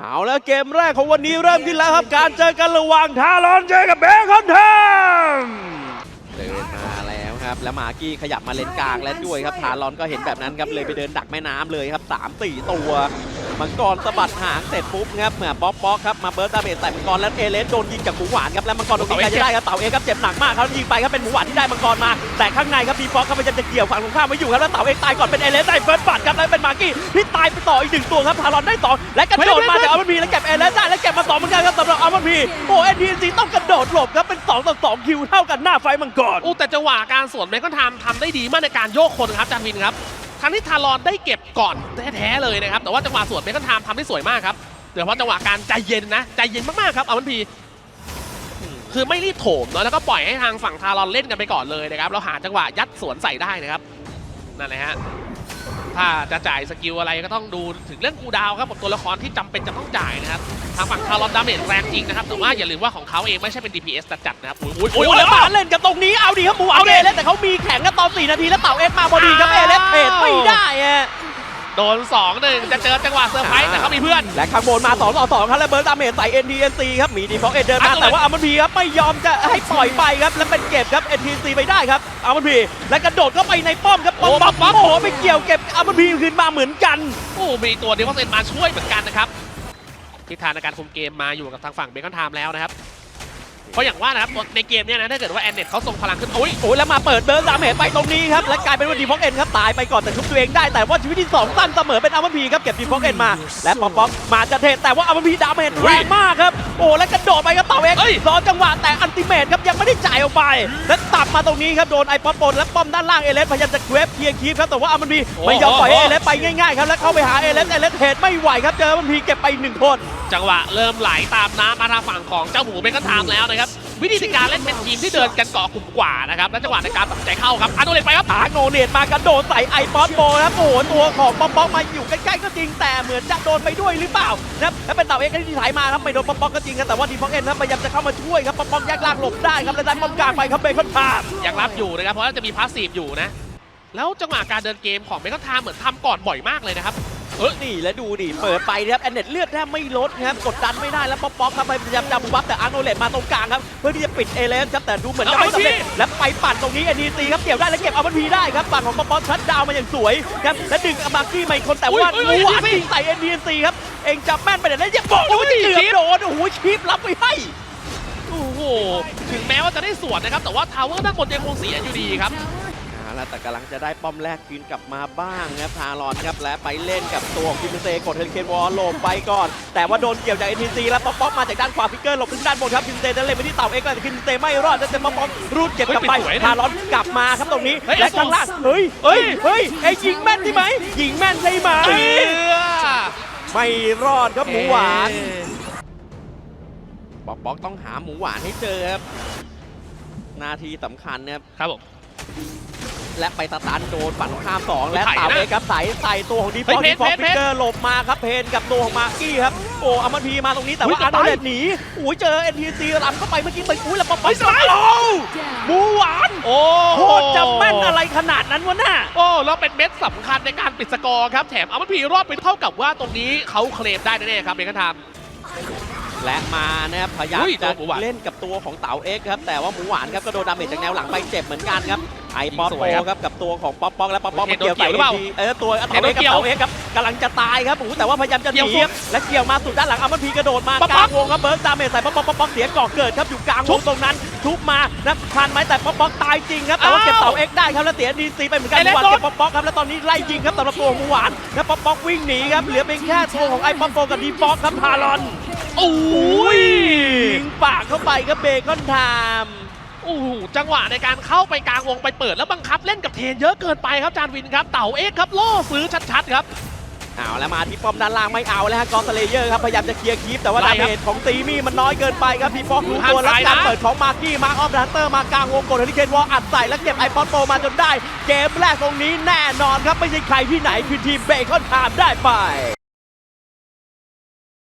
เอาแล้วเกมแรกของวันนี้เริ่มขึ้นแล้วครับการเจอกันระหว่างทารอนเจอกับเบคอนแทมเดินมาแล้วครับ แล้วมากี้ขยับมาเลนกลางแล้วด้วยครับทารอนก็เห็นแบบนั้นครับเลยไปเดินดักแม่น้ำเลยครับ3 4ตัว มังกรสะบัดหางเสร็จปุ๊บครับเหมือนป๊อกป๊อกครับมาเบิร์ดดาเมจใส่มังกรแล้วเอเลสโดนยิงจากหมูหวานครับแล้วมังกรตรงนี้ใครจะได้ครับเต่าเอครับเจ็บหนักมากครับยิงไปครับเป็นหมูหวานที่ได้มังกรมา แต่ข้างในครับดีฟอกครับพยายามจะเกี่ยวฝั่งตรงข้ามไว้อยู่ครับแล้วเต่าเอตายก่อนเป็นเอเลสได้เฟิร์สบัตครับแล้วเป็นมาร์กี้ที่ตายไปต่ออีกหนึ่งตัวครับทารอนได้สองและกระโดดมาจากอัลมันพีแล้วเก็บเอเลสได้แล้วเก็บมาสองเหมือนกันครับสำหรับอัลมันพีโอ้เอ็นทีซีต้องกระโดดหลบครับเป็นสองต่อสองคิวเท่ากันหน้าไฟมังกรอู้แต่จังหวะการสวนเมกอนทามทำได้ดีมากในการโยกคนครับจานวินครับ ทั้งที่ทารอนได้เก็บก่อนแท้ๆเลยนะครับ แต่ว่าจังหวะสวนเมกอนทามทำได้สวยมากครับโดยเฉพาะจังหวะการใจเย็นนะ ใจเย็นมากๆครับเอามันพีคือไม่รีบโถมเนาะแล้วก็ปล่อยให้ทางฝั่งทารอนเล่นกันไปก่อนเลยนะครับแล้วหาจังหวะยัดสวนใส่ได้นะครับนั่นแหละฮะถ้าจะจ่ายสกิลอะไรก็ต้องดูถึงเรื่องคูลดาวน์ครับกับตัวละครที่จำเป็นจะต้องจ่ายนะครับทางฝั่งทารอนดาเมจแรงจริงนะครับแต่ว่าอย่าลืมว่าของเขาเองไม่ใช่เป็น DPS จัดๆนะครับอุ้ยอุ้ยโอ้อุ้ยยแล้วแล้วมาเล่นกันตรงนี้เอาดีครับหมูหวานเอาดิเอเลสแต่เขามีแข่งกันตอน4นาทีแล้วเต่าเอฟมาพอดีครับเอเลสเทรดไม่ได้อะ โดน2 1จะเจอจังหวะเซอร์ไพรส์แต่เขามีเพื่อน และข้างบนมา2ต่อ2ครับแล้วเบิร์ดดาเมจใส่ NTNC ครับมีดีฟอกเอเดินมาอะแต่ว่าอามันพีครับไม่ยอมจะให้ปล่อยไปครับแล้วเป็นเก็บครับ NTNC ไปได้ครับอามันพีและกระโดดเข้าไปในป้อมครับป้อมโอ้ป๊อปป๊อปโอ้โหไปเกี่ยวเก็บอามันพีคืนมาเหมือนกันโอ้มีตัวเดฟเซนมาช่วยเหมือนกันนะครับทิศทางในการคุมเกมมาอยู่กับทางฝั่งเบคอนไทม์แล้วนะครับเพ ราะอย่างว่านะครับในเกมเนี้ยนะถ้าเกิดว่าแอนเน็ตเขาส่งพลังขึ้นโอ้ยโอ้ยแล้วมาเปิดเบิร์ดดาเมจไปตรงนี้ครับและกลายเป็นว่าดีฟอกเอ็นครับตายไปก่อนแต่ชุบตัวเองได้แต่ว่าชีวิตที่สองสั้นเสมอเป็นอามันพีครับเก็บดีฟอกเอ็นมาและป๊อปป๊อปมาจะเทรดแต่ว่าอามันพีดาเมจแรงมากครับโอ้และกระโดดไปครับเต่าเอ็กเอ้ยรอจังหวะแต่อันติเมตครับยังไม่ได้จ่ายออกไป และตัดมาตรงนี้ครับโดนไอป๊อปปนและป้อมด้านล่างเอเลสพยายามจะเกรฟเคลียร์คีฟครับแต่ว่าอามันพีไม่ยอมปล่อยให้เอเลสไปง่ายๆครับแล้วเข้าไปหาเอเลสเอเลสเทรดไม่ไหวครับเจออามันพีเก็บไปหนึ่งคนจังหวะเริ่มไหลตามน้ำมาทางฝั่งของเจ้าหมูเบคอนไทม์แล้วนะครับ วิธีการเล่นเป็นทีมที่เดินกันเกาะกลุ่มกว่านะครับและจังหวะในการตัดสินใจเข้าครับอันโดเลนไปครับหาโนเนตมากระโดดใส่ไอป๊อปโปนะครับโอ้โหตัวของป๊อปป๊อกมาอยู่ใกล้ๆก็จริงแต่เหมือนจะโดนไปด้วยหรือเปล่านะครับแล้วเป็นเต่าเอ็กซ์ที่ถ่ายมาครับไม่โดนป๊อปป๊อกก็จริงครับแต่ว่าดีฟอกเอ็นครับพยายามจะเข้ามาช่วยครับป๊อปป๊อกแยกล่างหลบได้ครับและดันป้อมกลางไปครับเบคอนพาบยังรับอยู่นะครับเพราะว่าจะมีพาสซีฟอยู่นะแล้วจังหวะการเดินเกมของเบคอนไทม์เหมือนทำก่อนบ่อยมากเลยนะครับ เออนี่แล้วดูดิเปิดไปนะครับแอนเน็ตเลือดแทบไม่ลดนะครับกดดันไม่ได้แล้วป๊อปป๊อกครับพยายามจะบุกบัฟแต่อาร์โนเลตมาตรงกลางครับเพื่อที่จะปิดเอเลนครับแต่ดูเหมือนจะไม่สำเร็จและไปปั่นตรงนี้เอ็นดีซีครับเก็บได้และเก็บเอาบันพีได้ครับฝั่งของป๊อปป๊อกชัดดาวน์มาอย่างสวยครับและดึงอามากี้มาอีกคนแต่ว่าอุ้ยอุ้ยหวานอุ้ยยิงใส่เอ็นดีซีครับเองจับแม่นไปไหนแล้วอย่าบอกนะว่าจะเกือบโดนโอ้โหคีบรับไปให้โอ้โหถึงแม้ว่าจะได้สวนนะครับแต่ว่าทาวเวอร์ด้านบนยังคงเสียอยู่ดีครับ เอาละแต่กำลังจะได้ป้อมแรกคืนกลับมาบ้างครับทารอนครับและไปเล่นกับตัวของคิมเซกดเฮลิเคนวอลหลบไปก่อน แต่ว่าโดนเกี่ยวจาก NTC แล้วป๊อปป๊อกมาจากด้านขวาฟิกเกอร์หลบขึ้นด้านบนครับคิมเซจะเล่นไปที่เต่าเอ็กซ์แต่คิมเซไม่รอดแล้วเซป๊อปป๊อกรูดเก็บกลับไปเฮ้ยสวยนะทารอนกลับมาครับตรงนี้เฮ้ยและข้างล่างเฮ้ยเฮ้ยเฮ้ยไอ้ยิงแม่นใช่ไหมยิงแม่นใช่ไหมเออไม่รอดครับหมูหวานป๊อกป๊อกต้องหาหมูหวานให้เจอครับนาทีสำคัญนะครับครับผม และไปสตันโดนฝั่งตรงข้ามสองและไถนะเต่าเอกครับใส่ใส่ตัวของดีฟเฮ้อยร์เพดีนฟอร์เพนฟิกเกอร์หลบมาครับเพนกับตัวของมาร์กี้ครับโอ้อามันพีมาตรงนี้แต่อุ๊ว่ายอาร์โนจะตายเลตหนีอุ้ยเจอเอ็นทีซีรำเข้าไปเมื่อกี้ไปอุ้ยแล้วป๊อปป๊อปเฮ้ยสไลด์โอ้หมูหวานโอ้โคตรจะแม่นอะไรขนาดนั้นวะน่ะโอ้แล้วเป็นเม็ดสำคัญในการปิดสกอร์ครับแถมเอามันผีรอดไปเท่ากับว่าตรงนี้เขาเคลมได้แน่ๆครับเบคอนไทม์ และมานะครับพยายามอุ้ยจะตัวหมูหวานเล่นกับตัวของเต๋าเอ็กซ์ครับแต่ว่าหมูหวานครับก็โดนดาเมจจากแนวหลังไปเจ็บเหมือนกันครับไอป๊อปสโปวยครับครับกับตัวของป๊อปป๊อกและป๊อปป๊อกเห็มานเกี่ยวโดนเกี่ใส่ยวหรือเปล่า NT เออตัวเต๋าเห็นโดเอ็กนซ์กับเกี่ยวเต๋าเอ็กซ์ครับ กำลังจะตายครับโอ้โหแต่ว่าพยายามจะหนีเกี่ยวครับและเกี่ยวมาสุดด้านหลังอามันพีกระโดดมาป๊อปกป๊ลาองปวงครับเบิร์ดดาเมจใส่ป๊อปป๊อกป๊อปป๊อกเสียก่อเกิดครับอยู่กลางวงตรงนั้นทุบมานะทันไหมแต่ป๊อปป๊อกตายจริงครับแต่ว่าอ้าวเก็บเต่าเอ็กซ์ได้ครับแล้วเสียดีซีไปเหมือนกันไอ้หเล็มูกหวานโดนเก็บป๊อปป๊อกครับแล้วตอนนี้ไล่ยิงครับสำหรับตัวของหมูหวานแล้วป๊อปป๊อกวิ่งหนีครับเหลือเพียงแค่ตัวของไอ้ป๊อปโปกับดีฟอกครับทารอนโอ้ยยิงปากเข้าไปครับเบคอนไทม์ โอ้โหจังหวะในการเข้าไปกลางวงไปเปิดแล้วบังคับเล่นกับเทนเยอะเกินไปครับจานวินครับ เต่าเอ็กซ์ครับล่อซื้อชัดๆครับ เอาแล้วมาที่ป้อมด้านล่างไม่เอาแล้วฮะกอนสเลเยอร์ครับพยายามจะเคลียร์คีปแต่ว่าไล่ดาครับเมจของตีมี่มันน้อยเกินไปครับพี่ฟอกรู้ห้ามตัวแล้วตายการนะเปิดของมาร์กี้มาร์คออฟดันเตอร์มากลางวงกดเฮลิเคนวอลอัดใส่แล้วเก็บไอปอนโปมาจนได้ เกมแรกตรงนี้แน่นอนครับไม่ใช่ใครที่ไหนคือทีมเบคอนไทม์ได้ไป